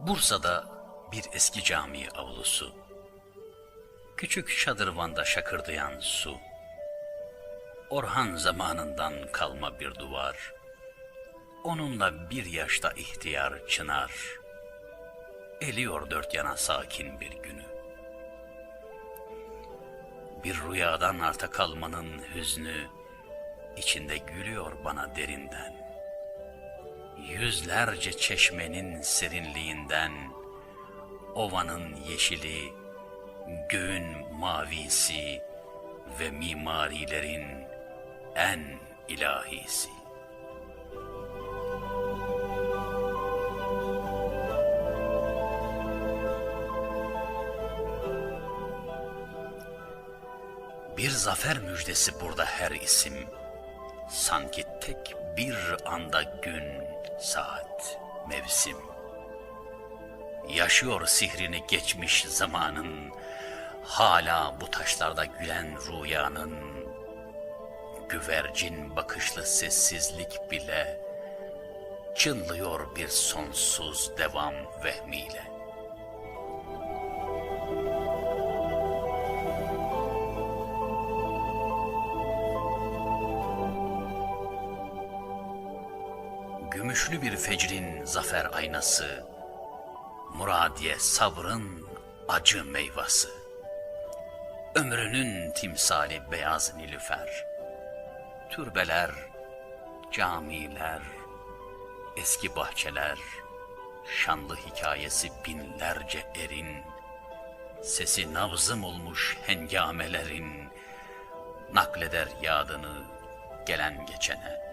Bursa'da bir eski cami avlusu. Küçük şadırvanda şakırdayan su. Orhan zamanından kalma bir duvar. Onunla bir yaşta ihtiyar çınar. Eliyor dört yana sakin bir günü. Bir rüyadan arta kalmanın hüznü, içinde gülüyor bana derinden. Yüzlerce çeşmenin serinliğinden, ovanın yeşili, göğün mavisi ve mimarilerin en ilahisi. Bir zafer müjdesi burada her isim. Sanki tek bir anda gün, saat, mevsim. Yaşıyor sihrini geçmiş zamanın, hala bu taşlarda gülen rüyanın, güvercin bakışlı sessizlik bile, çınlıyor bir sonsuz devam vehmiyle. Gümüşlü bir fecrin zafer aynası, Muradiye sabrın acı meyvası. Ömrünün timsali beyaz nilüfer. Türbeler, camiler, eski bahçeler, şanlı hikayesi binlerce erin, sesi nabzım olmuş hengamelerin, nakleder yadını gelen geçene